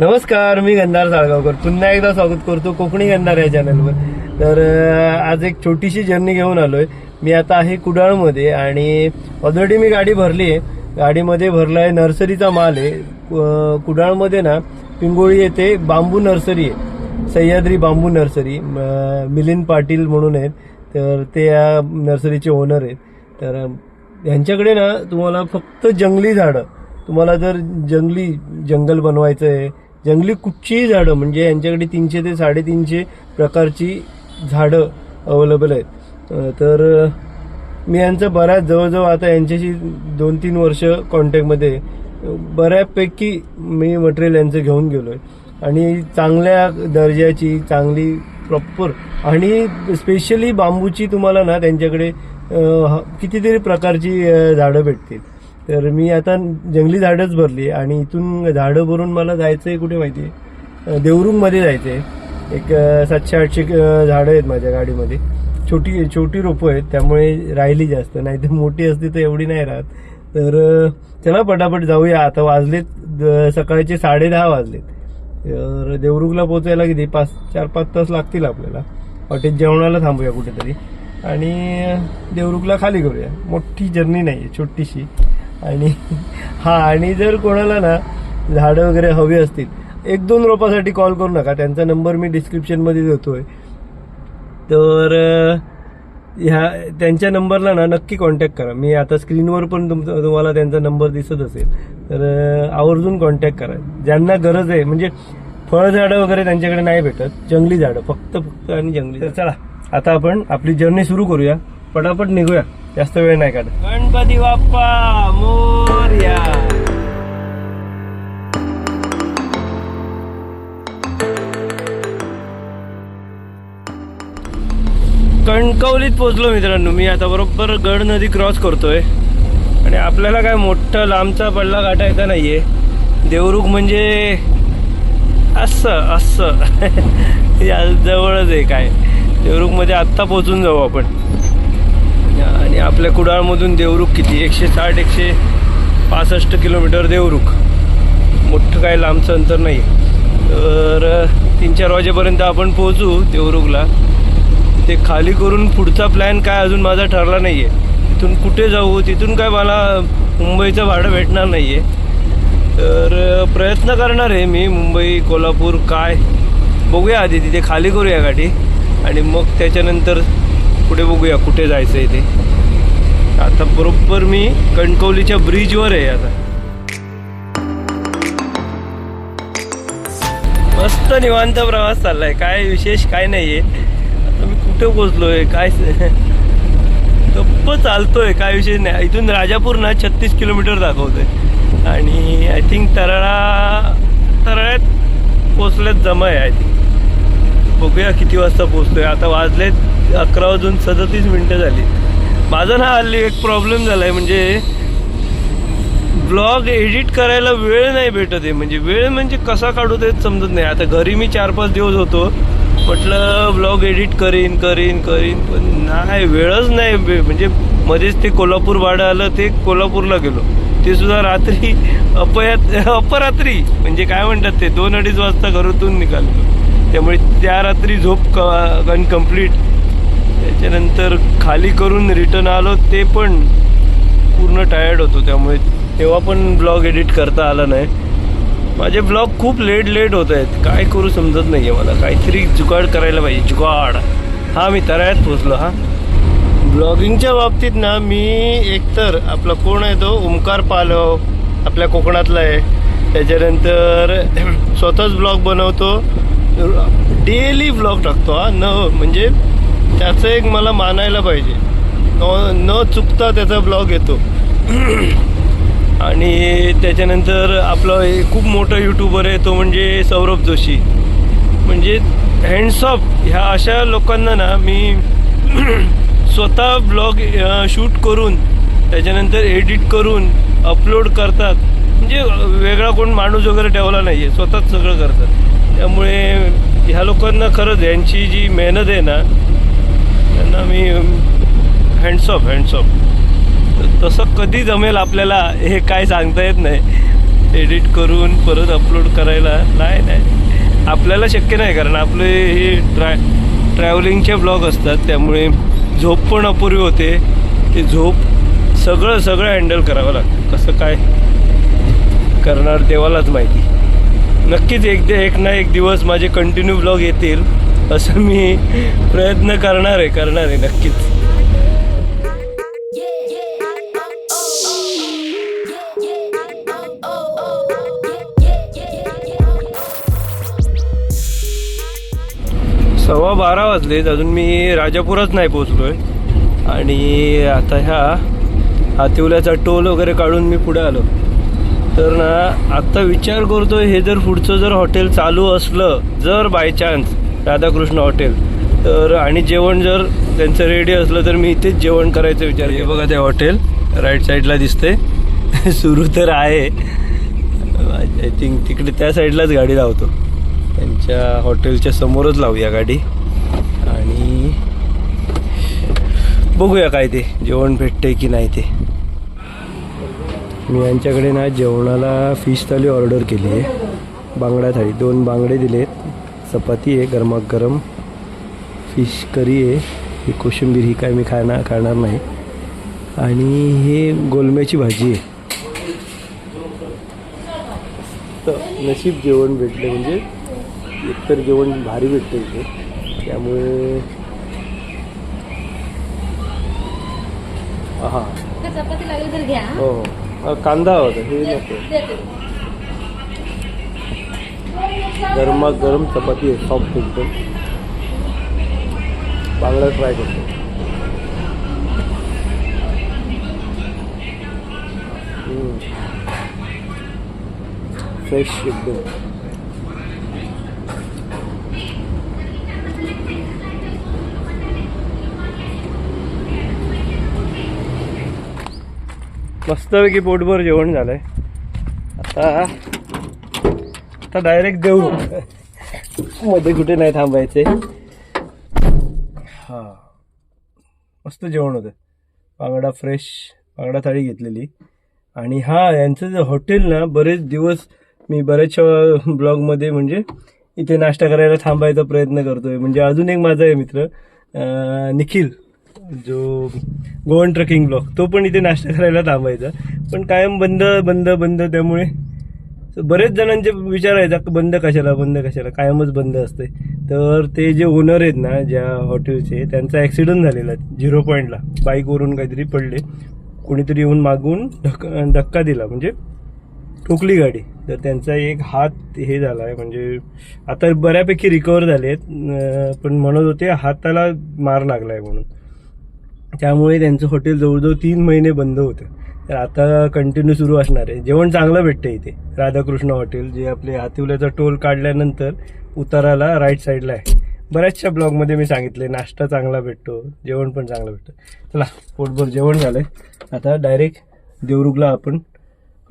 नमस्कार मी गंधार साळगावकर. पुन्हा एकदा स्वागत करतो कोकणी गंधार या चॅनलवर तर आज एक छोटीशी जर्नी घेऊन आलोय. मी आता आहे कुडाळमध्ये आणि ऑलरेडी मी गाडी भरली आहे. गाडीमध्ये भरला आहे नर्सरीचा माल आहे. कुडाळमध्ये ना पिंगोळी येथे बांबू नर्सरी आहे. सह्याद्री बांबू नर्सरी मिलिंद पाटील म्हणून आहेत. तर ते या नर्सरीचे ओनर आहेत. तर यांच्याकडे ना तुम्हाला फक्त जंगली झाडं. तुम्हाला जर जंगली जंगल बनवायचं आहे जंगली कुठचीही झाडं म्हणजे यांच्याकडे तीनशे ते साडेतीनशे प्रकारची झाडं अवेलेबल आहेत. तर मी यांचं बऱ्याच जवळजवळ आता यांच्याशी दोन तीन वर्ष कॉन्टॅक्टमध्ये बऱ्यापैकी मी मटेरियल यांचं घेऊन गेलो आहे आणि चांगल्या दर्जाची चांगली प्रॉपर आणि स्पेशली बांबूची तुम्हाला ना त्यांच्याकडे ह- कितीतरी प्रकारची झाडं भेटतील. तर मी आता जंगली झाडच भरली आणि इथून झाडं भरून मला जायचं आहे कुठे माहिती आहे? देवरुंगमध्ये जायचं आहे एक सातशे आठशे झाडं आहेत माझ्या गाडीमध्ये. छोटी छोटी रोपं आहेत त्यामुळे राहिली जास्त. नाही तर मोठी असती तर एवढी नाही राहत. तर चला पटापट जाऊया. आता वाजलेत द- सकाळचे साडे दहा वाजलेत. तर देवरुखला पोचायला किती? पाच चार पाच तास लागतील आपल्याला. हॉटेल जेवणाला थांबूया कुठेतरी. आणि देवरुखला खाली करूया. मोठी जर्नी नाही आहे छोटीशी. आणि हा आणि जर कोणाला ना झाडं वगैरे हवी असतील एक दोन रोपासाठी कॉल करू नका. त्यांचा नंबर मी डिस्क्रिप्शनमध्ये देतोय. तर अं, ह्या त्यांच्या नंबरला ना नक्की कॉन्टॅक्ट करा. मी आता स्क्रीनवर पण तुमचा तुम्हाला त्यांचा नंबर दिसत असेल. तर आवर्जून कॉन्टॅक्ट करा. ज्यांना गरज आहे म्हणजे फळझाडं वगैरे त्यांच्याकडे नाही भेटत जंगली झाडं फक्त फक्त आणि जंगली तर चला आता आपण आपली जर्नी सुरू करूया. पटापट निघूया. जास्त वेळ नाही काढत. गणपती बाप्पा मोर्या कणकवलीत पोचलो मित्रांनो मी आता बरोबर गड नदी क्रॉस करतोय. आणि आपल्याला काय मोठं लांबचा पडला पल्ला येता नाहीये. देवरुख म्हणजे असं असं. या जवळच आहे काय. देवरुखमध्ये आत्ता पोचून जाऊ आपण. आणि आपल्या कुडाळमधून देवरुख किती? एकशे साठ एकशे पासष्ट किलोमीटर देवरुख. मोठं काय लांबचं अंतर नाही तर तीन चार वाजेपर्यंत आपण पोहोचू देवरुखला. ते खाली करून पुढचा प्लॅन काय अजून माझा ठरला नाही आहे तिथून कुठे जाऊ तिथून काय मला मुंबईचं भाडं भेटणार नाही आहे तर प्रयत्न करणार आहे मी मुंबई कोल्हापूर काय? बघूया आधी तिथे खाली करूया गाडी. आणि मग त्याच्यानंतर पुढे बघूया कुठे जायचं आहे ते. आता बरोबर मी कणकवलीच्या ब्रिजवर आहे आता. मस्त निवांत प्रवास चाललाय काय विशेष काय नाहीये. आता मी कुठे पोचलोय काय गप्प चालतोय काय विशेष नाही. इथून राजापूर ना छत्तीस किलोमीटर दाखवतोय. आणि आय थिंक तराळा तराळ्यात पोचल्यात जमा आहे आय थिंक बघूया किती वाजता पोचतोय आता वाजलेत अकरा वाजून सदतीस मिनटं झाली. माझा ना हल्ली एक प्रॉब्लेम झाला आहे म्हणजे ब्लॉग एडिट करायला वेळ नाही भेटत आहे. म्हणजे वेळ म्हणजे कसा काढू तेच समजत नाही. आता घरी मी चार पाच दिवस होतो. म्हटलं ब्लॉग एडिट करीन करीन करीन पण नाही वेळच नाही. बे- म्हणजे मध्येच ते कोल्हापूर भाडं आलं ते कोल्हापूरला गेलो. ते सुद्धा रात्री अपयात अपरात्री. म्हणजे काय म्हणतात ते दोन अडीच वाजता घरातून निघालो त्यामुळे त्या रात्री झोप अनकम्प्लीट त्याच्यानंतर खाली करून रिटर्न आलो ते पण पूर्ण टायर्ड होतो त्यामुळे. तेव्हा पण ब्लॉग एडिट करता आला नाही. माझे ब्लॉग खूप लेट लेट होत आहेत. काय करू समजत नाही आहे मला. काहीतरी जुगाड करायला पाहिजे. जुगाड. हा मी तरायात पोचलो हा. ब्लॉगिंगच्या बाबतीत ना मी एकतर आपला कोण आहे तो? ओंकार पालव आपल्या कोकणातला आहे. त्याच्यानंतर स्वतःच ब्लॉग बनवतो. डेली ब्लॉग टाकतो हा. न म्हणजे त्याचं एक मला मानायला पाहिजे. न न चुकता त्याचा ब्लॉग येतो. आणि त्याच्यानंतर आपलं एक खूप मोठा यूट्यूबर आहे तो म्हणजे सौरभ जोशी. म्हणजे हँडसॉप ह्या अशा लोकांना ना मी स्वतः ब्लॉग शूट करून त्याच्यानंतर एडिट करून अपलोड करतात. म्हणजे वेगळा कोण माणूस वगैरे ठेवला नाही आहे स्वतःच सगळं करतात. त्यामुळे ह्या लोकांना खरंच यांची जी मेहनत आहे ना त्यांना मी हँडसॉप हँडसॉप तसं कधी जमेल आपल्याला हे काय सांगता येत नाही. एडिट करून परत अपलोड करायला. नाही नाही. आपल्याला शक्य नाही कारण आपले हे ट्रॅ ट्रॅव्हलिंगचे ब्लॉग असतात. त्यामुळे झोप पण अपुरी होते. ते झोप सगळं सगळं हँडल करावं लागतं. कसं काय करणार देवालाच माहिती. नक्कीच एक एक ना एक दिवस माझे कंटिन्यू ब्लॉग येतील. असं मी प्रयत्न करणार आहे करणार आहे नक्कीच. सव्वा बारा वाजलेत अजून मी राजापुरात नाही पोचलोय आणि आता ह्या हातिवल्याचा टोल वगैरे काढून मी पुढे आलो. तर ना आत्ता विचार करतोय हे जर पुढचं जर हॉटेल चालू असलं जर बाय चान्स राधाकृष्ण हॉटेल. तर आणि जेवण जर त्यांचं रेडी असलं तर मी इथेच जेवण करायचं विचार हे बघा ते हॉटेल राईट साईडला दिसते सुरू तर आहे. आय थिंक तिकडे त्या साईडलाच गाडी लावतो त्यांच्या हॉटेलच्या समोरच लावूया गाडी. आणि बघूया काय ते जेवण भेटते की नाही ते. मी यांच्याकडे ना जेवणाला फिश थाली ऑर्डर केली आहे. बांगडा थाळी दोन बांगडे दिलेत. चपाती आहे गरमागरम फिश करी आहे. ही कोशिंबीर ही काय मी खाणार खाणार नाही. आणि हे गोलम्याची भाजी आहे. तर नशीब जेवण भेटले म्हणजे एकतर जेवण भारी भेटतं इथे. त्यामुळे हा. का चपाती लागली तर घ्या. हो. कांदा होता हे नको. गरमागरम गरमा गरम चपाती आहे. सॉफ्ट एकदम बांगडा ट्राय करतो. फ्रेश एकदम. मस्तपैकी पोटभर जेवण झालंय. आता आता डायरेक्ट देऊ. मध्ये कुठे नाही थांबायचे. हा. मस्त जेवण होतं. बांगडा फ्रेश बांगडा थाळी घेतलेली. आणि हा यांचं जे हॉटेल ना बरेच दिवस मी बऱ्याचशा ब्लॉगमध्ये म्हणजे इथे नाश्ता करायला थांबायचा प्रयत्न करतोय. म्हणजे अजून एक माझा आहे मित्र निखिल जो गोवन ट्रकिंग ब्लॉग तो पण इथे नाश्ता करायला थांबायचा. पण कायम बंद बंद बंद त्यामुळे तर बरेच जणांचे विचारायचा बंद कशाला बंद कशाला कायमच बंद असते तर ते जे ओनर आहेत ना ज्या हॉटेलचे त्यांचा ॲक्सिडंट झालेला झिरो पॉईंटला बाईकवरून काहीतरी पडले. कोणीतरी येऊन मागून धक्का धक्का दिला. म्हणजे ठोकली गाडी. तर त्यांचा एक हात हे झाला आहे म्हणजे आता बऱ्यापैकी रिकवर झाले आहेत. पण म्हणत होते हाताला मार लागला आहे म्हणून. त्यामुळे त्यांचं हॉटेल जवळजवळ तीन महिने बंद होतं. तर आता कंटिन्यू सुरू असणार आहे. जेवण चांगलं भेटतं इथे. राधाकृष्ण हॉटेल जे आपले हातिवल्याचा टोल काढल्यानंतर उताराला राईट साईडला आहे. बऱ्याचशा ब्लॉगमध्ये मी सांगितले नाश्ता चांगला भेटतो जेवण पण चांगलं भेटतं. चला पोटभर जेवण झालं आहे आता डायरेक्ट देवरुगला आपण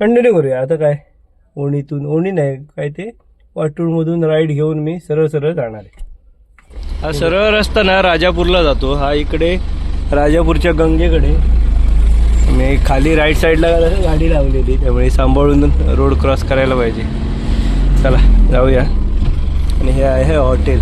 कंटिन्यू करूया. आता काय? ओणीतून ओणी नाही काय ते? वाटूळमधून राईड घेऊन मी सरळ सरळ जाणार आहे. हा सरळ रस्ता ना राजापूरला जातो. हा इकडे राजापूरच्या गंगेकडे. नाही खाली राईट साईडला गाडी लावलेली त्यामुळे सांभाळून रोड क्रॉस करायला पाहिजे. चला जाऊया. आणि हे आहे हॉटेल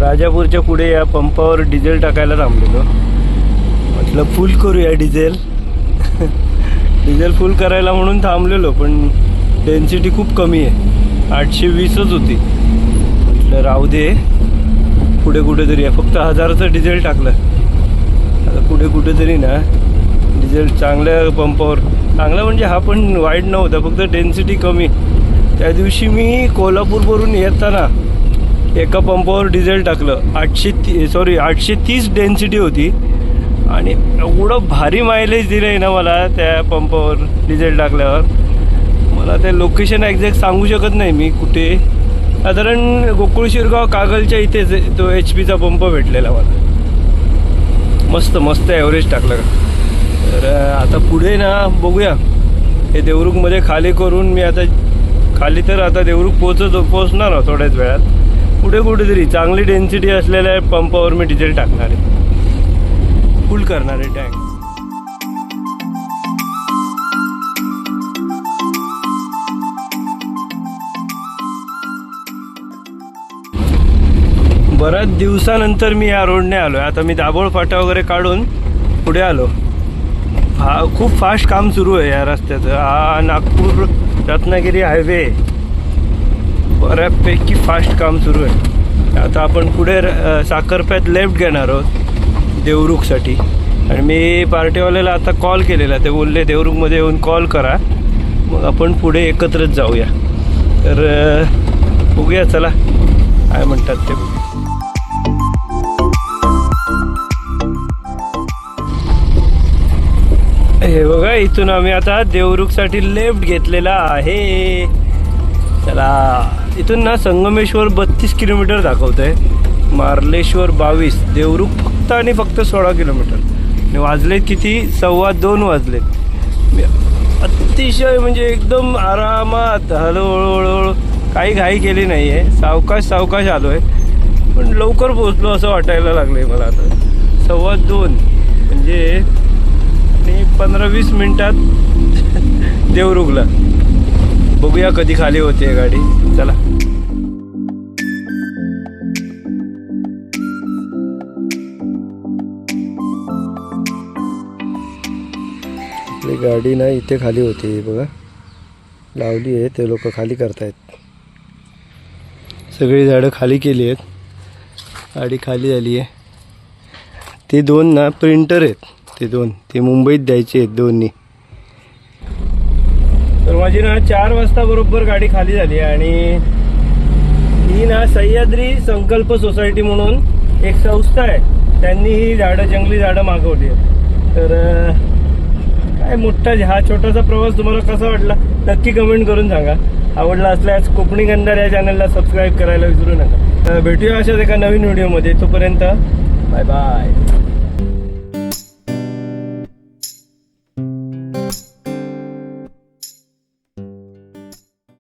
राजापूरच्या पुढे या पंपावर डिझेल टाकायला थांबलेलो. म्हटलं फुल करूया डिझेल डिझेल फुल करायला म्हणून थांबलेलो पण डेन्सिटी खूप कमी आहे. आठशे वीसच होती. म्हटलं राहू दे. पुढे कुठेतरी आहे. फक्त हजाराचं डिझेल टाकलं. आता पुढे कुठेतरी ना डिझेल चांगल्या पंपावर. चांगला म्हणजे हा पण वाईट नव्हता फक्त डेन्सिटी कमी. त्या दिवशी मी कोल्हापूरवरून येताना एका पंपावर डिझेल टाकलं. आठशे ती सॉरी आठशे तीस डेन्सिटी होती. आणि एवढं भारी मायलेज दिलं आहे ना मला त्या पंपावर डिझेल टाकल्यावर. मला ते लोकेशन एक्झॅक्ट सांगू शकत नाही मी कुठे. साधारण गोकुळ शिरगाव कागलच्या इथेच तो एच पीचा पंप भेटलेला मला. मस्त मस्त ॲव्हरेज टाकलं. तर आता पुढे ना बघूया. हे देवरुखमध्ये खाली करून मी आता खाली तर आता देवरुख पोचत पोचणार आहोत थोड्याच वेळात. पुढे कुठेतरी चांगली डेन्सिटी असलेल्या पंपावर मी डिझेल टाकणार आहे. फुल करणार आहे टँक बऱ्याच दिवसानंतर मी या रोडने आलो आहे आता मी दाभोळ फाटा वगैरे काढून पुढे आलो. हा खूप फास्ट काम सुरू आहे या रस्त्याचं. हा नागपूर रत्नागिरी हायवे. बऱ्यापैकी फास्ट काम सुरू आहे. आता आपण पुढे साखरप्यात लेफ्ट घेणार आहोत देवरुखसाठी. आणि मी पार्टीवाल्याला आता कॉल केलेला. ते बोलले देवरुखमध्ये येऊन कॉल करा. मग आपण पुढे एकत्रच जाऊया. तर बघूया चला. काय म्हणतात ते. हे बघा इथून आम्ही आता देवरुखसाठी लेफ्ट घेतलेला आहे. चला इथून ना संगमेश्वर बत्तीस किलोमीटर दाखवत आहे मार्लेश्वर बावीस देवरुख फक्त आणि फक्त सोळा किलोमीटर. आणि वाजलेत किती? सव्वा दोन वाजलेत. मी अतिशय म्हणजे एकदम आरामात हळूहळू हळूहळू काही घाई केली नाही आहे सावकाश सावकाश आलो आहे पण लवकर पोचलो असं वाटायला लागलं आहे मला आता. सव्वा दोन म्हणजे पंधरा वीस मिनिटात देवरुखला बघूया कधी खाली होते गाडी. चला. गाडी ना इथे खाली होती बघा. लावली आहे ते लोक खाली करतायत. सगळी झाडं खाली केली आहेत. गाडी खाली झाली आहे ती दोन ना प्रिंटर आहेत. ते दोन. ते मुंबईत द्यायचे आहेत दोन्ही. तर माझी ना चार वाजता बरोबर गाडी खाली झाली आणि ही ना सह्याद्री संकल्प सोसायटी म्हणून एक संस्था आहे. त्यांनी ही झाडं जंगली झाडं मागवली आहेत. तर काय मोठा हा छोटासा प्रवास तुम्हाला कसा वाटला? नक्की कमेंट करून सांगा. आवडला असल्यास कोकणी गंधार या चॅनलला सबस्क्राईब करायला विसरू नका. भेटूया अशाच एका नवीन व्हिडिओमध्ये तोपर्यंत बाय बाय